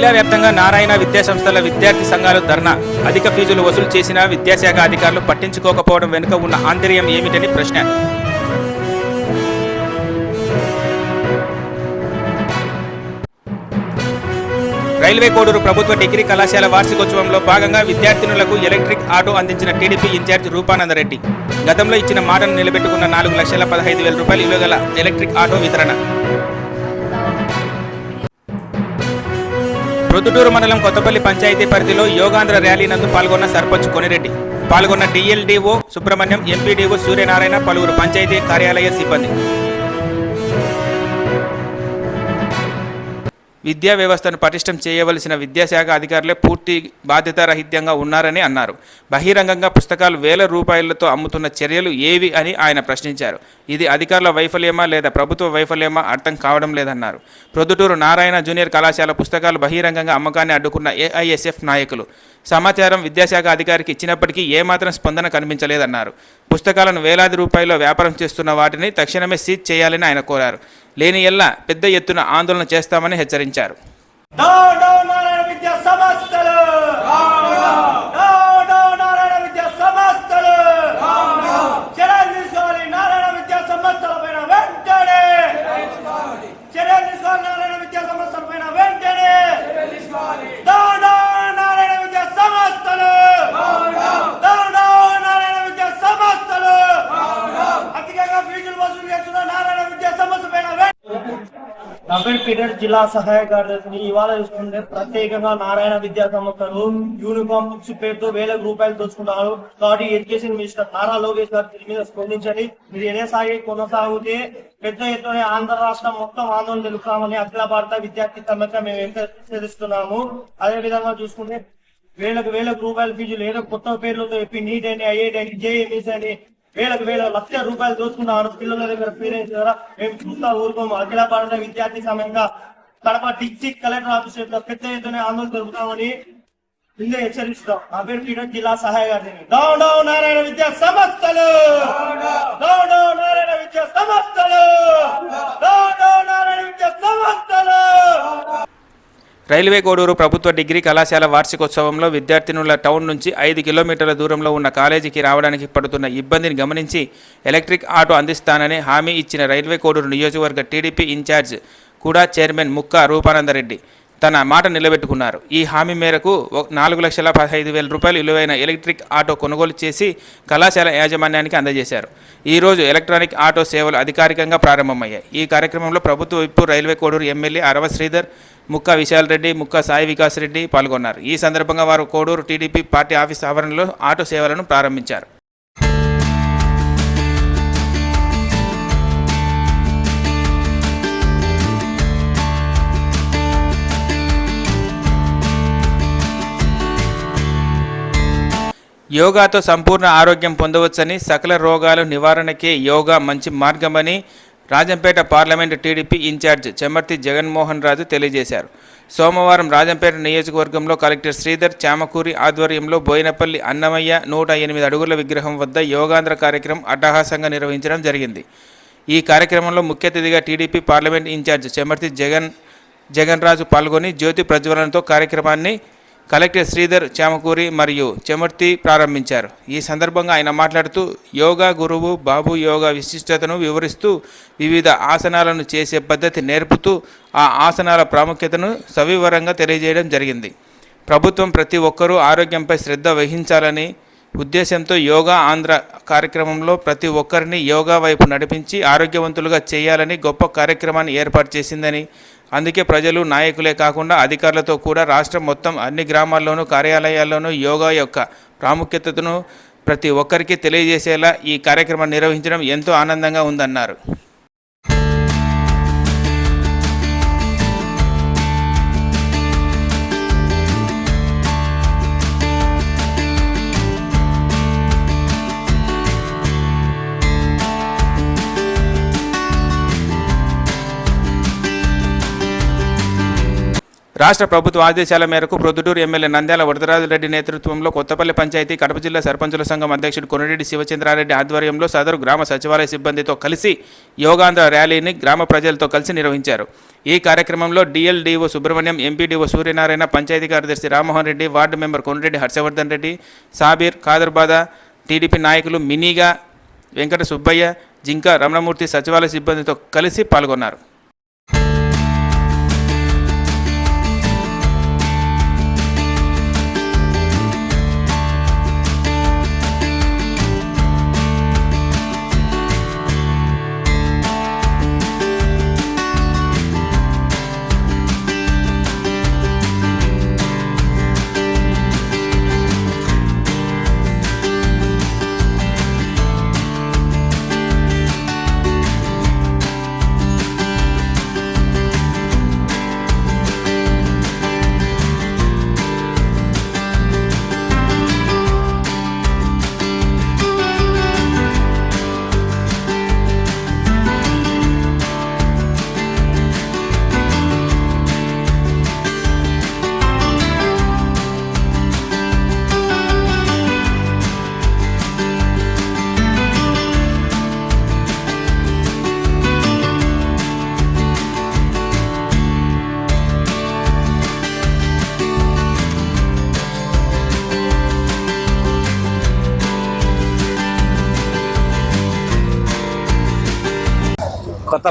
జిల్లా వ్యాప్తంగా నారాయణ విద్యాసంస్థల విద్యార్థి సంఘాలు ధర్నా. అధిక ఫీజులు వసూలు చేసిన విద్యాశాఖ అధికారులు పట్టించుకోకపోవడం వెనుక ఉన్న ఆంతర్యం ఏమిటని ప్రశ్న. రైల్వే కోడూరు ప్రభుత్వ డిగ్రీ కళాశాల వార్షికోత్సవంలో భాగంగా విద్యార్థినులకు ఎలక్ట్రిక్ ఆటో అందించిన టీడీపీ ఇన్ఛార్జ్ రూపానందరెడ్డి. గతంలో ఇచ్చిన మాటను నిలబెట్టుకున్న నాలుగు లక్షల పదహైదు వేల రూపాయలు ఇవ్వగల గల ఎలక్ట్రిక్ ఆటో వితరణ. ప్రొద్దుటూరు మండలం కొత్తపల్లి పంచాయతీ పరిధిలో యోగాంధ్ర ర్యాలీ నందు పాల్గొన్న సర్పంచ్ కొనిరెడ్డి. పాల్గొన్న డిఎల్డిఓ సుబ్రహ్మణ్యం ఎంపీడీఓ సూర్యనారాయణ పలువురు పంచాయతీ కార్యాలయ సిబ్బంది. విద్యా వ్యవస్థను పటిష్టం చేయవలసిన విద్యాశాఖ అధికారులే పూర్తి బాధ్యతారహిత్యంగా ఉన్నారని అన్నారు. బహిరంగంగా పుస్తకాలు వేల రూపాయలతో అమ్ముతున్న చర్యలు ఏవి అని ఆయన ప్రశ్నించారు. ఇది అధికారుల వైఫల్యమా లేదా ప్రభుత్వ వైఫల్యమా అర్థం కావడం లేదన్నారు. ప్రొద్దుటూరు నారాయణ జూనియర్ కళాశాల పుస్తకాలు బహిరంగంగా అమ్మకాన్ని అడ్డుకున్న ఏఐఎస్ఎఫ్ నాయకులు. సమాచారం విద్యాశాఖ అధికారికి ఇచ్చినప్పటికీ ఏమాత్రం స్పందన కనిపించలేదన్నారు. పుస్తకాలను వేలాది రూపాయల వ్యాపారం చేస్తున్న వాటిని తక్షణమే సీజ్ చేయాలని ఆయన కోరారు. లేని ఎల్ల పెద్ద ఎత్తున ఆందోళన చేస్తామని హెచ్చరించారు డౌన్ డౌన్ నారాయణ విద్యా సంస్థలు డౌన్ డౌన్ నారాయణ విద్యా సంస్థలు చర్యలు తీసుకోవాలి నారాయణ విద్యా సంస్థల పైన వెంటనే చర్యలు తీసుకోవాలి నారాయణ విద్యా సంస్థల పైన వెంటనే డౌన్ డౌన్ నారాయణ విద్యా సంస్థలు డౌన్ డౌన్ నారాయణ విద్యా సంస్థలు అధికంగా ఫీజులు వసూలు చేస్తున్న నారాయణ విద్యా సంస్థ పైన వెంటనే నగర్పేట జిల్లా సహాయ కార్యదర్శిని ఇవాళ చూసుకుంటే ప్రత్యేకంగా నారాయణ విద్యా సంస్థలు యూనిఫామ్ బుక్స్ పేరుతో వేల రూపాయలు దోచుకుంటారు కాబట్టి ఎడ్యుకేషన్ మినిస్టర్ నారా లోకేష్ గారు దీని మీద స్పందించండి. మీరు ఎదేసాగి కొనసాగితే పెద్ద ఎత్తున ఆంధ్ర రాష్ట్రం మొత్తం ఆందోళన తెలుపుతామని అఖిల భారత విద్యార్థి సమ్మెత మేము హెచ్చరిస్తున్నాము. అదే విధంగా చూసుకుంటే వేలకు వేలకు రూపాయల ఫీజులు ఏదో కొత్త పేర్లతో చెప్పి నీట్ అని ఐఐటి అని జేఎంఈస్ అని వేలకు వేల లక్ష రూపాయలు దోచుకున్నారు. పిల్లల దగ్గర పేరెంట్స్ ద్వారా మేము చూస్తా ఊరుకోము. అఖిల భారత విద్యార్థి సమయంగా కడప డిస్టిక్ కలెక్టర్ ఆఫీస్ యొక్క పెద్ద ఎత్తున ఆందోళన జరుపుతామని ముందే హెచ్చరిస్తాం నా పేరు జిల్లా సహాయ గారిని. డౌన్ నారాయణ విద్యా సంస్థలు డౌన్ డౌన్ నారాయణ విద్యా సంస్థలు డౌన్ డౌన్ నారాయణ విద్యా సంస్థలు రైల్వే కోడూరు ప్రభుత్వ డిగ్రీ కళాశాల వార్షికోత్సవంలో విద్యార్థినుల టౌన్ నుంచి ఐదు కిలోమీటర్ల దూరంలో ఉన్న కాలేజీకి రావడానికి పడుతున్న ఇబ్బందిని గమనించి ఎలక్ట్రిక్ ఆటో అందిస్తానని హామీ ఇచ్చిన రైల్వే కోడూరు నియోజకవర్గ టీడీపీ ఇన్ఛార్జ్ కూడా చైర్మన్ ముక్క రూపానందరెడ్డి. తన మాట నిలబెట్టుకున్నారు. ఈ హామీ మేరకు నాలుగు లక్షల పదహైదు వేల రూపాయలు విలువైన ఎలక్ట్రిక్ ఆటో కొనుగోలు చేసి కళాశాల యాజమాన్యానికి అందజేశారు. ఈరోజు ఎలక్ట్రానిక్ ఆటో సేవలు అధికారికంగా ప్రారంభమయ్యాయి. ఈ కార్యక్రమంలో ప్రభుత్వ whip railway Koduru MLA Arava Sridhar Mukka Vishal Reddy ముక్క సాయి వికాస్ రెడ్డి పాల్గొన్నారు. ఈ సందర్భంగా వారు కోడూరు టీడీపీ పార్టీ ఆఫీస్ ఆవరణలో ఆటో సేవలను ప్రారంభించారు. యోగాతో సంపూర్ణ ఆరోగ్యం పొందవచ్చని సకల రోగాల నివారణకే యోగా మంచి మార్గమని Rajampet parliament TDP incharge Chemarthi Jaganmohan Raju తెలియజేశారు. సోమవారం రాజంపేట నియోజకవర్గంలో కలెక్టర్ శ్రీధర్ చామకూరి ఆధ్వర్యంలో బోయినపల్లి అన్నమయ్య నూట ఎనిమిది అడుగుల విగ్రహం వద్ద యోగాంధ్ర కార్యక్రమం అట్టహాసంగా నిర్వహించడం జరిగింది. ఈ కార్యక్రమంలో ముఖ్య అతిథిగా TDP parliament incharge Chemarthi Jagan Jagan Raju పాల్గొని జ్యోతి ప్రజ్వలనతో కార్యక్రమాన్ని కలెక్టర్ శ్రీధర్ చామకూరి మరియు చెమర్తి ప్రారంభించారు. ఈ సందర్భంగా ఆయన మాట్లాడుతూ యోగా గురువు బాబు యోగా విశిష్టతను వివరిస్తూ వివిధ ఆసనాలను చేసే పద్ధతి నేర్పుతూ ఆ ఆసనాల ప్రాముఖ్యతను సవివరంగా తెలియజేయడం జరిగింది. ప్రభుత్వం ప్రతి ఒక్కరూ ఆరోగ్యంపై శ్రద్ధ వహించాలని ఉద్దేశంతో యోగా ఆంధ్ర కార్యక్రమంలో ప్రతి ఒక్కరిని యోగా వైపు నడిపించి ఆరోగ్యవంతులుగా చేయాలని గొప్ప కార్యక్రమాన్ని ఏర్పాటు చేసిందని అందుకే ప్రజలు నాయకులే కాకుండా అధికారులతో కూడా రాష్ట్రం మొత్తం అన్ని గ్రామాల్లోనూ కార్యాలయాల్లోనూ యోగా యొక్క ప్రాముఖ్యతను ప్రతి ఒక్కరికి తెలియజేసేలా ఈ కార్యక్రమాన్ని నిర్వహించడం ఎంతో ఆనందంగా ఉందన్నారు. రాష్ట్ర ప్రభుత్వ ఆదేశాల మేరకు ప్రొద్దుటూరు ఎమ్మెల్యే నంద్యాల వరదరాజు రెడ్డి నేతృత్వంలో కొత్తపల్లి పంచాయతీ కడప జిల్లా సర్పంచుల సంఘం అధ్యక్షుడు కొనరెడ్డి శివచంద్రారెడ్డి ఆధ్వర్యంలో సదరు గ్రామ సచివాలయ సిబ్బందితో కలిసి యోగాంధ్ర ర్యాలీని గ్రామ ప్రజలతో కలిసి నిర్వహించారు. ఈ కార్యక్రమంలో డిఎల్డిఓ సుబ్రహ్మణ్యం ఎంపీడీఓ సూర్యనారాయణ పంచాయతీ కార్యదర్శి రామ్మోహన్ రెడ్డి వార్డు మెంబర్ కొనరెడ్డి హర్షవర్ధన్ రెడ్డి సాబీర్ ఖాదర్బాద టీడీపీ నాయకులు మినీగా వెంకట సుబ్బయ్య జింక రమణమూర్తి సచివాలయ సిబ్బందితో కలిసి పాల్గొన్నారు.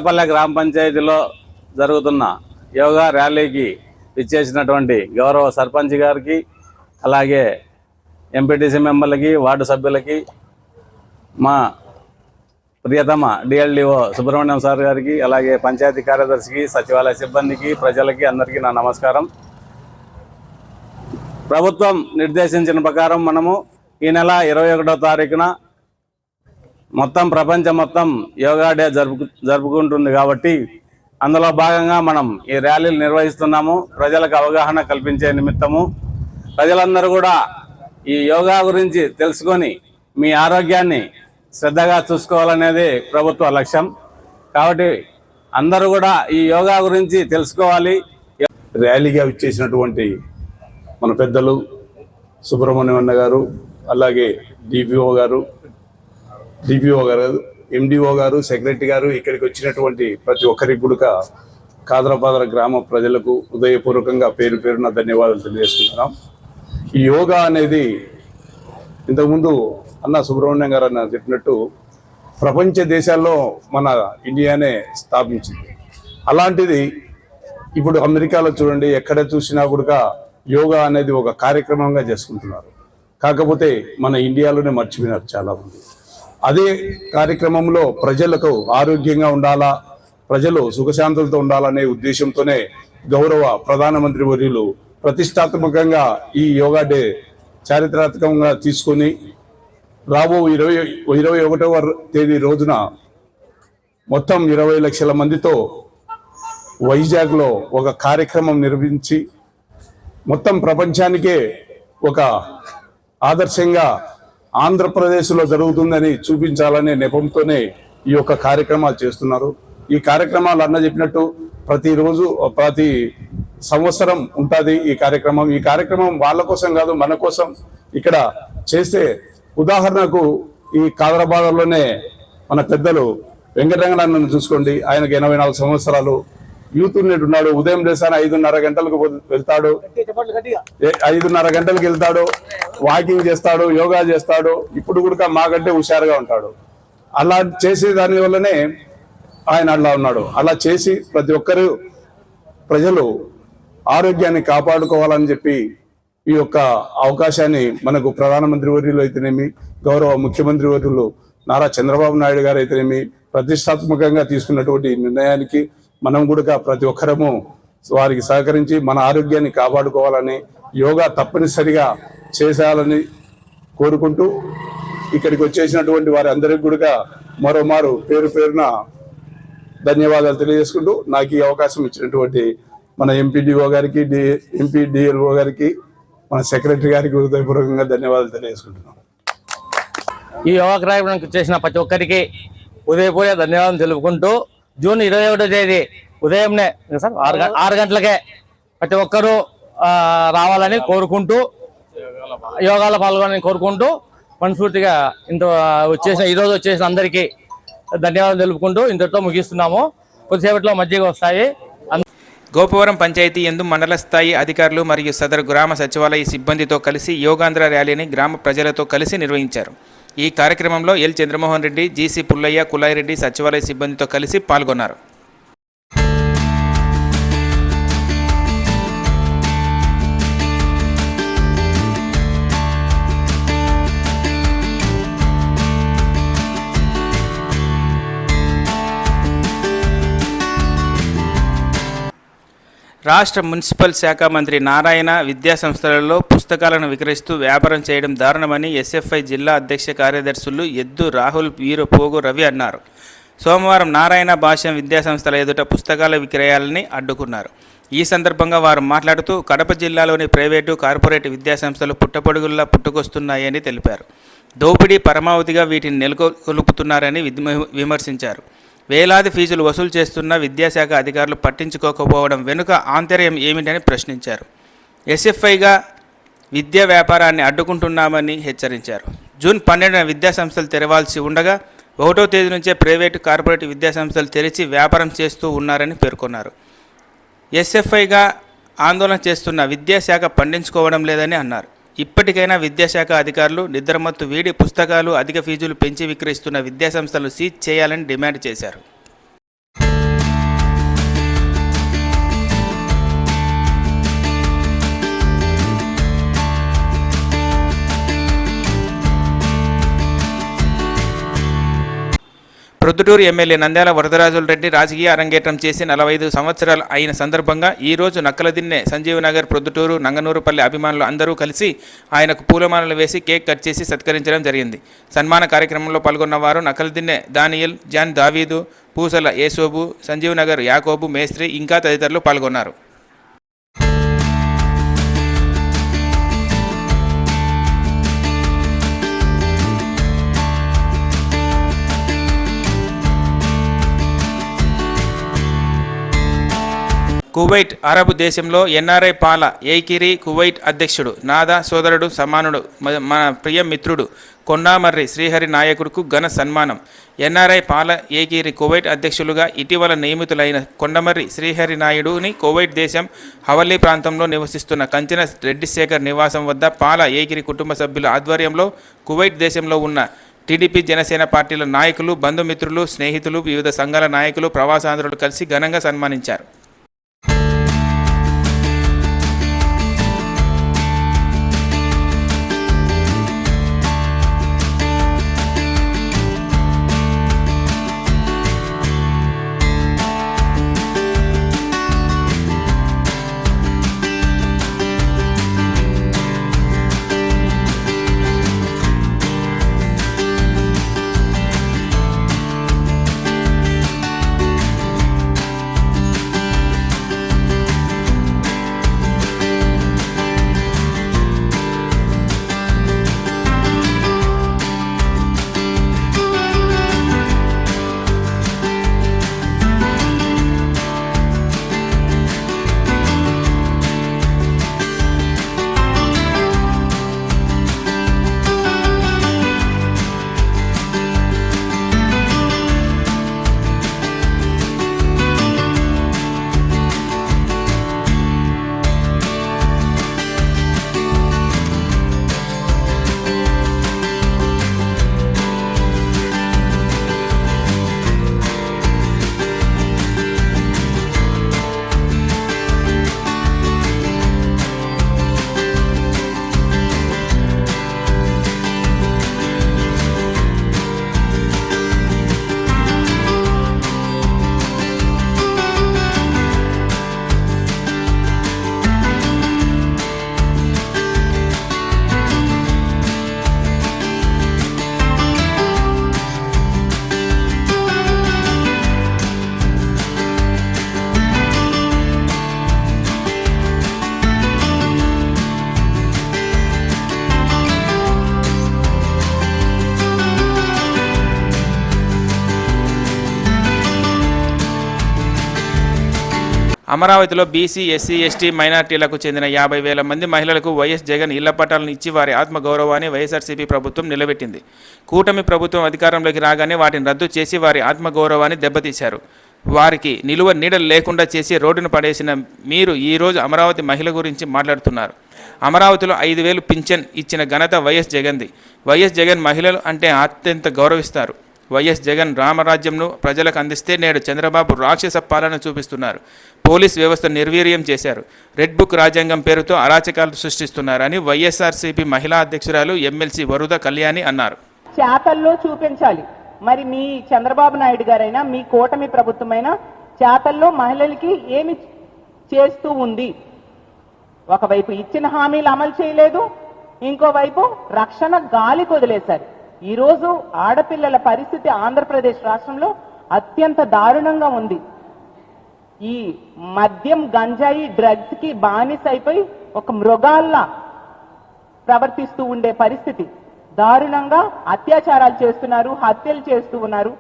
కొత్తపల్లె గ్రామ పంచాయతీలో జరుగుతున్న యోగా ర్యాలీకి ఇచ్చేసినటువంటి గౌరవ సర్పంచ్ గారికి అలాగే ఎంపీటీసీ మెంబర్లకి వార్డు సభ్యులకి మా ప్రియతమ డిఎల్డిఓ సుబ్రహ్మణ్యం సార్ గారికి అలాగే పంచాయతీ కార్యదర్శికి సచివాలయ సిబ్బందికి ప్రజలకి అందరికీ నా నమస్కారం. ప్రభుత్వం నిర్దేశించిన ప్రకారం మనము ఈ నెల ఇరవై ఒకటో తారీఖున మొత్తం ప్రపంచం మొత్తం యోగా డే జరుపు జరుపుకుంటుంది కాబట్టి అందులో భాగంగా మనం ఈ ర్యాలీలు నిర్వహిస్తున్నాము. ప్రజలకు అవగాహన కల్పించే నిమిత్తము. ప్రజలందరూ కూడా ఈ యోగా గురించి తెలుసుకొని మీ ఆరోగ్యాన్ని శ్రద్ధగా చూసుకోవాలనేది ప్రభుత్వ లక్ష్యం. కాబట్టి అందరూ కూడా ఈ యోగా గురించి తెలుసుకోవాలి. ర్యాలీగా ఇచ్చేసినటువంటి మన పెద్దలు సుబ్రహ్మణ్యం అన్న గారు అలాగే డిపిఓ గారు డిపిఓ గారు ఎండిఓ గారు సెక్రటరీ గారు ఇక్కడికి వచ్చినటువంటి ప్రతి ఒక్కరికి కూడా కాదరపాదర గ్రామ ప్రజలకు హృదయపూర్వకంగా పేరు పేరున ధన్యవాదాలు తెలియజేసుకుంటున్నాం. ఈ యోగా అనేది ఇంతకుముందు అన్న సుబ్రహ్మణ్యం గారు అన్న చెప్పినట్టు ప్రపంచ దేశాల్లో మన ఇండియానే స్థాపించింది. అలాంటిది ఇప్పుడు అమెరికాలో చూడండి ఎక్కడ చూసినా కూడా యోగా అనేది ఒక కార్యక్రమంగా చేసుకుంటున్నారు. కాకపోతే మన ఇండియాలోనే మర్చిపోయినారు చాలామంది. అదే కార్యక్రమంలో ప్రజలకు ఆరోగ్యంగా ఉండాలా ప్రజలు సుఖశాంతులతో ఉండాలనే ఉద్దేశంతోనే గౌరవ ప్రధానమంత్రి వర్యులు ప్రతిష్టాత్మకంగా ఈ యోగా డే చారిత్రాత్మకంగా తీసుకొని రాబో ఇరవై ఇరవై ఒకటవ తేదీ రోజున మొత్తం ఇరవై లక్షల మందితో వైజాగ్లో ఒక కార్యక్రమం నిర్వహించి మొత్తం ప్రపంచానికే ఒక ఆదర్శంగా ఆంధ్రప్రదేశ్లో జరుగుతుందని చూపించాలనే నెపంతోనే ఈ యొక్క కార్యక్రమాలు చేస్తున్నారు. ఈ కార్యక్రమాలు అన్న చెప్పినట్టు ప్రతిరోజు ప్రతి సంవత్సరం ఉంటుంది ఈ కార్యక్రమం. ఈ కార్యక్రమం వాళ్ళ కోసం కాదు మన కోసం ఇక్కడ చేస్తే ఉదాహరణకు ఈ కాదరాబాద్లోనే మన పెద్దలు వెంకటరంగనాథ్ చూసుకోండి. ఆయనకు ఎనభై నాలుగు సంవత్సరాలు. యూత్ ఉన్నట్టు ఉన్నాడు. ఉదయం లేసాన ఐదున్నర గంటలకు వెళ్తాడు. ఐదున్నర గంటలకు వెళ్తాడు. వాకింగ్ చేస్తాడు యోగా చేస్తాడు. ఇప్పుడు కూడా మాకంటే హుషారుగా ఉంటాడు. అలా చేసే దాని వల్లనే ఆయన అలా ఉన్నాడు. అలా చేసి ప్రతి ఒక్కరు ప్రజలు ఆరోగ్యాన్ని కాపాడుకోవాలని చెప్పి ఈ యొక్క అవకాశాన్ని మనకు ప్రధానమంత్రి వర్యులు అయితేనేమి గౌరవ ముఖ్యమంత్రి వర్యులు నారా చంద్రబాబు నాయుడు గారు అయితేనేమి ప్రతిష్టాత్మకంగా తీసుకున్నటువంటి నిర్ణయానికి మనం కూడా ప్రతి ఒక్కరము వారికి సహకరించి మన ఆరోగ్యాన్ని కాపాడుకోవాలని యోగా తప్పనిసరిగా చేసేయాలని కోరుకుంటూ ఇక్కడికి వచ్చేసినటువంటి వారి అందరికి కూడా మరోమారు పేరు పేరున ధన్యవాదాలు తెలియజేసుకుంటూ నాకు ఈ అవకాశం ఇచ్చినటువంటి మన ఎంపీడీఓ గారికి డి ఎంపీ డిఎల్ఓ గారికి మన సెక్రటరీ గారికి హృదయపూర్వకంగా ధన్యవాదాలు తెలియజేసుకుంటున్నాం. ఈ యోగా కార్యక్రమానికి చేసిన ప్రతి ఒక్కరికి ఉదయపూజ ధన్యవాదాలు తెలుపుకుంటూ జూన్ ఇరవై ఒకటో తేదీ ఉదయంనే సార్? ఆరు గం- ఆరు గంటలకే ప్రతి ఒక్కరూ రావాలని కోరుకుంటూ యోగాలో పాల్గొనాలని కోరుకుంటూ మనస్ఫూర్తిగా ఇంత వచ్చేసిన ఈరోజు వచ్చేసిన అందరికీ ధన్యవాదాలు తెలుపుకుంటూ ఇంతటితో ముగిస్తున్నాము. కొద్దిసేపట్లో మజ్జిగ వస్తాయి. గోపవరం పంచాయతీ ఎందు మండల స్థాయి అధికారులు మరియు సదరు గ్రామ సచివాలయ సిబ్బందితో కలిసి యోగాంధ్ర ర్యాలీని గ్రామ ప్రజలతో కలిసి నిర్వహించారు. ఈ కార్యక్రమంలో ఎల్ చంద్రమోహన్ రెడ్డి జీసీ పుల్లయ్య కులాయిరెడ్డి సచివాలయ సిబ్బందితో కలిసి పాల్గొన్నారు. రాష్ట్ర మున్సిపల్ శాఖ మంత్రి నారాయణ విద్యా సంస్థలలో పుస్తకాలను విక్రయిస్తూ వ్యాపారం చేయడం దారుణమని ఎస్ఎఫ్ఐ జిల్లా అధ్యక్ష కార్యదర్శులు ఎద్దు రాహుల్ వీరు పోగు రవి అన్నారు. సోమవారం నారాయణ భాష్యం విద్యా సంస్థల ఎదుట పుస్తకాల విక్రయాలని అడ్డుకున్నారు. ఈ సందర్భంగా వారు మాట్లాడుతూ కడప జిల్లాలోని ప్రైవేటు కార్పొరేట్ విద్యాసంస్థలు పుట్టపొడుగుల్లా పుట్టుకొస్తున్నాయని తెలిపారు. దోపిడీ పరమావధిగా వీటిని నెలకొల్పుతున్నారని విమర్శించారు. వేలాది ఫీజులు వసూలు చేస్తున్న విద్యాశాఖ అధికారులు పట్టించుకోకపోవడం వెనుక ఆంతర్యం ఏమిటని ప్రశ్నించారు. ఎస్ఎఫ్ఐగా విద్యా వ్యాపారాన్ని అడ్డుకుంటున్నామని హెచ్చరించారు. జూన్ పన్నెండున విద్యా సంస్థలు తెరవాల్సి ఉండగా ఒకటో తేదీ నుంచే ప్రైవేటు కార్పొరేట్ విద్యా సంస్థలు తెరిచి వ్యాపారం చేస్తూ ఉన్నారని పేర్కొన్నారు. ఎస్ఎఫ్ఐగా ఆందోళన చేస్తున్న విద్యాశాఖ పండించుకోవడం లేదని అన్నారు. ఇప్పటికైనా విద్యాశాఖ అధికారులు నిద్రమత్తు వీడి పుస్తకాలు అధిక ఫీజులు పెంచి విక్రయిస్తున్న విద్యాసంస్థలు సీజ్ చేయాలని డిమాండ్ చేశారు. ప్రొద్దుటూరు ఎమ్మెల్యే నంద్యాల వరదరాజుల రెడ్డి రాజకీయ అరంగేట్రం చేసి నలభై ఐదు సంవత్సరాలు అయిన సందర్భంగా ఈరోజు రోజు నక్కలదిన్నె ప్రొద్దుటూరు నంగనూరుపల్లి అభిమానులు అందరూ కలిసి ఆయనకు పూలమాలలు వేసి కేక్ కట్ చేసి సత్కరించడం జరిగింది. సన్మాన కార్యక్రమంలో పాల్గొన్న వారు నక్కలదిన్నె దానియల్ జాన్ దావీదు పూసల ఏసోబు సంజీవ్ నగర్ యాకోబు మేస్త్రి ఇంకా తదితరులు పాల్గొన్నారు. కువైట్ అరబ్ దేశంలో ఎన్ఆర్ఐ పాల ఏకిరి కువైట్ అధ్యక్షుడు నాదా సోదరుడు సమానుడు మన ప్రియ మిత్రుడు కొండామర్రి శ్రీహరి నాయకుడుకు ఘన సన్మానం. ఎన్ఆర్ఐ పాల ఏకిరి కువైట్ అధ్యక్షులుగా ఇటీవల నియమితులైన కొండమర్రి శ్రీహరి నాయుడుని కువైట్ దేశం హవల్లీ ప్రాంతంలో నివసిస్తున్న కంచిన రెడ్డిశేఖర్ నివాసం వద్ద పాల ఏకిరి కుటుంబ సభ్యుల ఆధ్వర్యంలో కువైట్ దేశంలో ఉన్న టీడీపీ జనసేన పార్టీల నాయకులు బంధుమిత్రులు స్నేహితులు వివిధ సంఘాల నాయకులు ప్రవాసాంధ్రులు కలిసి ఘనంగా సన్మానించారు. అమరావతిలో బీసీ ఎస్సీ ఎస్టీ మైనార్టీలకు చెందిన యాభై వేల మంది మహిళలకు వైఎస్ జగన్ ఇళ్ళ పట్టాలను ఇచ్చి వారి ఆత్మగౌరవాన్ని వైఎస్ఆర్సీపీ ప్రభుత్వం నిలబెట్టింది. కూటమి ప్రభుత్వం అధికారంలోకి రాగానే వాటిని రద్దు చేసి వారి ఆత్మగౌరవాన్ని దెబ్బతీశారు. వారికి నిలువ నీడలు లేకుండా చేసి రోడ్డును పడేసిన మీరు ఈరోజు అమరావతి మహిళ గురించి మాట్లాడుతున్నారు. అమరావతిలో ఐదు వేలు పింఛన్ ఇచ్చిన ఘనత వైఎస్ జగన్ది. వైఎస్ జగన్ మహిళలు అంటే అత్యంత గౌరవిస్తారు. వైఎస్ జగన్ రామరాజ్యంను ప్రజలకు అందిస్తే నేడు చంద్రబాబు రాక్షస పాలన చూపిస్తున్నారు. పోలీస్ వ్యవస్థ నిర్వీర్యం చేశారు. రెడ్ బుక్ రాజ్యాంగం పేరుతో అరాచకాలు సృష్టిస్తున్నారని వైఎస్ఆర్సీపీ మహిళా అధ్యక్షురాలు ఎమ్మెల్సీ వరుద కళ్యాణి అన్నారు. చేతల్లో చూపించాలి. మరి మీ చంద్రబాబు నాయుడు గారైనా మీ కూటమి ప్రభుత్వమైనా చేతల్లో మహిళలకి ఏమి చేస్తూ ఉంది? ఒకవైపు ఇచ్చిన హామీలు అమలు చేయలేదు ఇంకోవైపు రక్షణ గాలి వదిలేశారు ఈరోజు ఆడపిల్లల పరిస్థితి ఆంధ్రప్రదేశ్ రాష్ట్రంలో అత్యంత దారుణంగా ఉంది. ఈ మద్యం గంజాయి డ్రగ్స్కి బానిస అయిపోయి ఒక మృగాల్లా ప్రవర్తిస్తూ ఉండే పరిస్థితి. దారుణంగా అత్యాచారాలు చేస్తున్నారు హత్యలు చేస్తూ ఉన్నారు.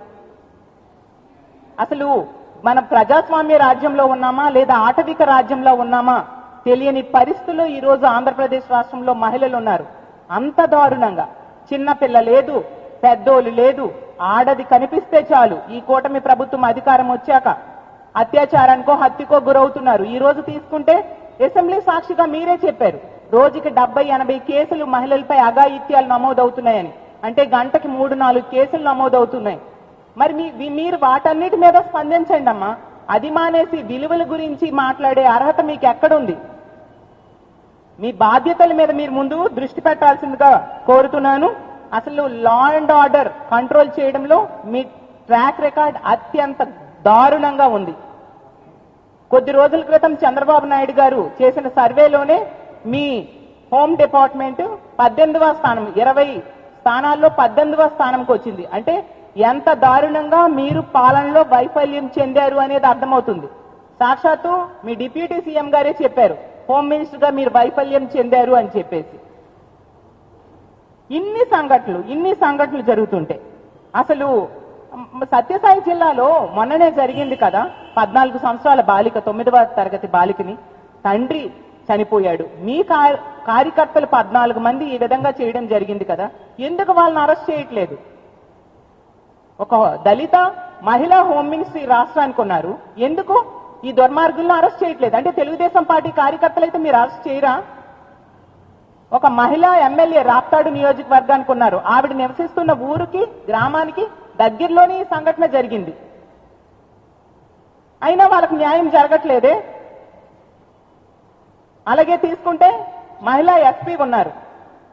అసలు మన ప్రజాస్వామ్య రాజ్యంలో ఉన్నామా లేదా ఆటవిక రాజ్యంలో ఉన్నామా తెలియని పరిస్థితుల్లో ఈరోజు ఆంధ్రప్రదేశ్ రాష్ట్రంలో మహిళలు ఉన్నారు. అంత దారుణంగా. చిన్నపిల్ల లేదు పెద్దోళ్ళు లేదు ఆడది కనిపిస్తే చాలు. ఈ కూటమి ప్రభుత్వం అధికారం వచ్చాక అత్యాచారానికో హత్యకో గురవుతున్నారు. ఈ రోజు తీసుకుంటే అసెంబ్లీ సాక్షిగా మీరే చెప్పారు. రోజుకి డెబ్బై ఎనభై కేసులు మహిళలపై అఘాయిత్యాలు నమోదవుతున్నాయని. అంటే గంటకి మూడు నాలుగు కేసులు నమోదవుతున్నాయి. మరి మీ మీరు వాటన్నిటి మీద స్పందించండి అమ్మా. అది మానేసి విలువల గురించి మాట్లాడే అర్హత మీకు ఎక్కడుంది? మీ బాధ్యతల మీద మీరు ముందు దృష్టి పెట్టాల్సిందిగా కోరుతున్నాను. అసలు లా అండ్ ఆర్డర్ కంట్రోల్ చేయడంలో మీ ట్రాక్ రికార్డ్ అత్యంత దారుణంగా ఉంది. కొద్ది రోజుల క్రితం చంద్రబాబు నాయుడు గారు చేసిన సర్వేలోనే మీ హోమ్ డిపార్ట్మెంట్ పద్దెనిమిదవ స్థానం ఇరవై స్థానాల్లో పద్దెనిమిదవ స్థానంకి వచ్చింది. అంటే ఎంత దారుణంగా మీరు పాలనలో వైఫల్యం చెందారు అనేది అర్థమవుతుంది. సాక్షాత్తు మీ డిప్యూటీ సీఎం గారే చెప్పారు హోమ్ మినిస్టర్గా మీరు వైఫల్యం చెందారు అని చెప్పేసి. ఇన్ని సంఘటనలు ఇన్ని సంఘటనలు జరుగుతుంటే అసలు సత్యసాయి జిల్లాలో మొన్ననే జరిగింది కదా పద్నాలుగు సంవత్సరాల బాలిక తొమ్మిదవ తరగతి బాలికని. తండ్రి చనిపోయాడు. మీ కార్యకర్తలు పద్నాలుగు మంది ఈ విధంగా చేయడం జరిగింది కదా ఎందుకు వాళ్ళని అరెస్ట్ చేయట్లేదు? ఒక దళిత మహిళా హోమ్ మినిస్ట్రీ రాష్ట్రానికి ఉన్నారు. ఎందుకు ఈ దుర్మార్గులను అరెస్ట్ చేయట్లేదు? అంటే తెలుగుదేశం పార్టీ కార్యకర్తలు అయితే మీరు అరెస్ట్ చేయరా? ఒక మహిళా ఎమ్మెల్యే రాప్తాడు నియోజకవర్గానికి ఉన్నారు. ఆవిడ నివసిస్తున్న ఊరికి గ్రామానికి దగ్గరలోనే ఈ సంఘటన జరిగింది. అయినా వాళ్ళకు న్యాయం జరగట్లేదే. అలాగే తీసుకుంటే మహిళా ఎస్పీ ఉన్నారు.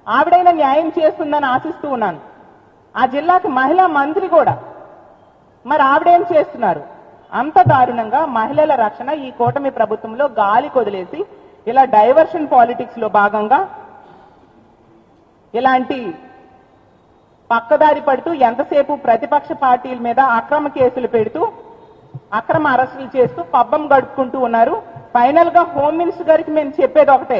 ఆవిడైనా న్యాయం చేస్తుందని ఆశిస్తూ ఉన్నాను. ఆ జిల్లాకి మహిళా మంత్రి కూడా. మరి ఆవిడేం చేస్తున్నారు? అంత దారుణంగా మహిళల రక్షణ ఈ కూటమి ప్రభుత్వంలో గాలి కొదిలేసి ఇలా డైవర్షన్ పాలిటిక్స్లో భాగంగా ఇలాంటి పక్కదారి పడుతూ ఎంతసేపు ప్రతిపక్ష పార్టీల మీద అక్రమ కేసులు పెడుతూ అక్రమ అరెస్టులు చేస్తూ పబ్బం గడుపుకుంటూ ఉన్నారు. ఫైనల్గా హోమ్ మినిస్టర్ గారికి మేము చెప్పేది ఒకటే.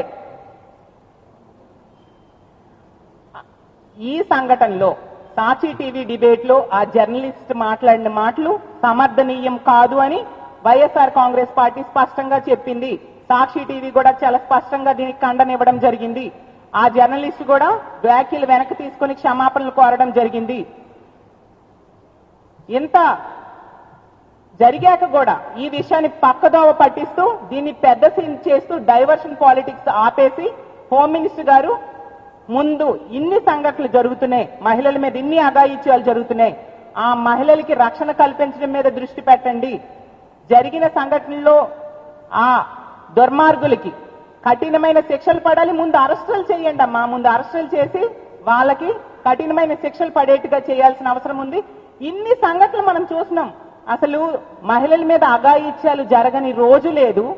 ఈ సంఘటనలో సాక్షి టీవీ డిబేట్లో ఆ జర్నలిస్ట్ మాట్లాడిన మాటలు సమర్థనీయం కాదు అని వైఎస్ఆర్ కాంగ్రెస్ పార్టీ స్పష్టంగా చెప్పింది. సాక్షి టీవీ కూడా చాలా స్పష్టంగా దీనికి ఖండనివ్వడం జరిగింది. ఆ జర్నలిస్ట్ కూడా వ్యాఖ్యలు వెనక్కి తీసుకొని క్షమాపణలు కోరడం జరిగింది. ఇంత జరిగాక కూడా ఈ విషయాన్ని పక్కదోవ పట్టిస్తూ దీన్ని పెద్ద సీన్ చేస్తూ డైవర్షన్ పాలిటిక్స్ ఆపేసి హోమ్ మినిస్టర్ గారు ముందు ఇన్ని సంఘటనలు జరుగుతున్నాయి మహిళల మీద ఇన్ని అఘాయిత్యాలు జరుగుతున్నాయి. ఆ మహిళలకి రక్షణ కల్పించడం మీద దృష్టి పెట్టండి. జరిగిన సంఘటనల్లో ఆ దుర్మార్గులకి కఠినమైన శిక్షలు పడాలి ముందు అరెస్టులు చేయండి అమ్మా. ముందు అరెస్టులు చేసి వాళ్ళకి కఠినమైన శిక్షలు పడేట్టుగా చేయాల్సిన అవసరం ఉంది. ఇన్ని సంఘటనలు మనం చూసినాం. అసలు మహిళల మీద అఘాయిత్యాలు జరగని రోజు లేదు.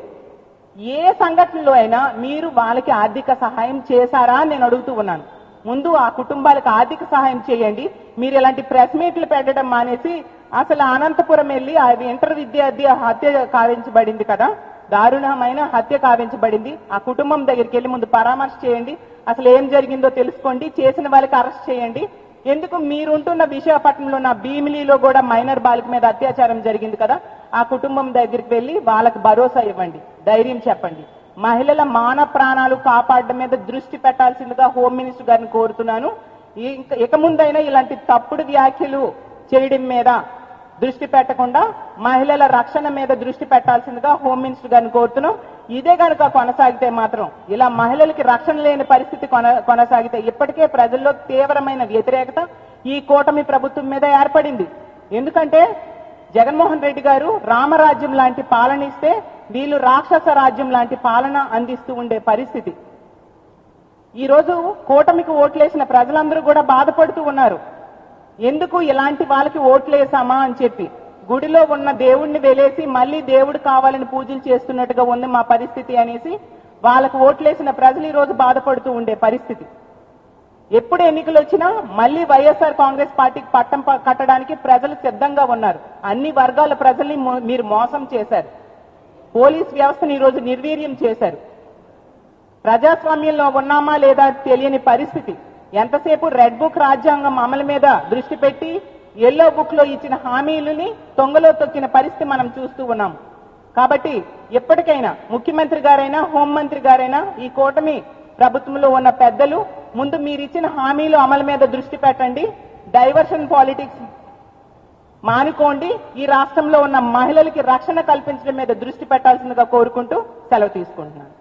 ఏ సంఘటనలో అయినా మీరు వాళ్ళకి ఆర్థిక సహాయం చేశారా నేను అడుగుతూ ఉన్నాను. ముందు ఆ కుటుంబాలకు ఆర్థిక సహాయం చేయండి. మీరు ఇలాంటి ప్రెస్ మీట్లు పెట్టడం మానేసి అసలు అనంతపురం వెళ్ళి అది ఇంటర్ విద్యార్థి హత్య కావించబడింది కదా. దారుణమైన హత్య కావించబడింది. ఆ కుటుంబం దగ్గరికి వెళ్ళి ముందు పరామర్శ చేయండి. అసలు ఏం జరిగిందో తెలుసుకోండి. చేసిన వాళ్ళకి అరెస్ట్ చేయండి. ఎందుకు మీరుంటున్న విశాఖపట్నంలో నా భీమిలీలో కూడా మైనర్ బాలిక మీద అత్యాచారం జరిగింది కదా? ఆ కుటుంబం దగ్గరికి వెళ్ళి వాళ్ళకి భరోసా ఇవ్వండి. ధైర్యం చెప్పండి. మహిళల మాన ప్రాణాలు కాపాడడం మీద దృష్టి పెట్టాల్సిందిగా హోమ్ మినిస్టర్ గారిని కోరుతున్నాను. ఇక ముందైనా ఇలాంటి తప్పుడు వ్యాఖ్యలు చేయడం మీద దృష్టి పెట్టకుండా మహిళల రక్షణ మీద దృష్టి పెట్టాల్సిందిగా హోమ్ మినిస్టర్ గారిని కోరుతున్నాం. ఇదే కనుక కొనసాగితే మాత్రం ఇలా మహిళలకి రక్షణ లేని పరిస్థితి కొన కొనసాగితే ఇప్పటికే ప్రజల్లో తీవ్రమైన వ్యతిరేకత ఈ కూటమి ప్రభుత్వం మీద ఏర్పడింది. ఎందుకంటే జగన్మోహన్ రెడ్డి గారు రామరాజ్యం లాంటి పాలన ఇస్తే వీళ్ళు రాక్షస రాజ్యం లాంటి పాలన అందిస్తూ ఉండే పరిస్థితి. ఈ రోజు కూటమికి ఓట్లేసిన ప్రజలందరూ కూడా బాధపడుతూ ఉన్నారు. ఎందుకు ఇలాంటి వాళ్ళకి ఓట్లేసామా అని చెప్పి. గుడిలో ఉన్న దేవుణ్ణి వెలేసి మళ్ళీ దేవుడు కావాలని పూజలు చేస్తున్నట్టుగా ఉంది మా పరిస్థితి అనేసి వాళ్ళకు ఓట్లేసిన ప్రజలు ఈరోజు బాధపడుతూ ఉండే పరిస్థితి. ఎప్పుడు ఎన్నికలు వచ్చినా మళ్ళీ వైఎస్ఆర్ కాంగ్రెస్ పార్టీకి పట్టం ప- కట్టడానికి ప్రజలు సిద్ధంగా ఉన్నారు. అన్ని వర్గాల ప్రజల్ని మీరు మోసం చేశారు. పోలీస్ వ్యవస్థను ఈరోజు నిర్వీర్యం చేశారు. ప్రజాస్వామ్యంలో ఉన్నామా లేదా తెలియని పరిస్థితి. ఎంతసేపు రెడ్ బుక్ రాజ్యాంగం అమలు మీద దృష్టి పెట్టి ఎల్లో బుక్లో ఇచ్చిన హామీలని తొంగలో తొక్కిన పరిస్థితి మనం చూస్తూ ఉన్నాం. కాబట్టి ఎప్పటికైనా ముఖ్యమంత్రి గారైనా హోంమంత్రి గారైనా ఈ కూటమి ప్రభుత్వంలో ఉన్న పెద్దలు ముందు మీరిచ్చిన హామీలు అమలు మీద దృష్టి పెట్టండి. డైవర్షన్ పాలిటిక్స్ మానుకోండి. ఈ రాష్ట్రంలో ఉన్న మహిళలకి రక్షణ కల్పించడం మీద దృష్టి పెట్టాల్సిందిగా కోరుకుంటూ సెలవు తీసుకుంటున్నాను.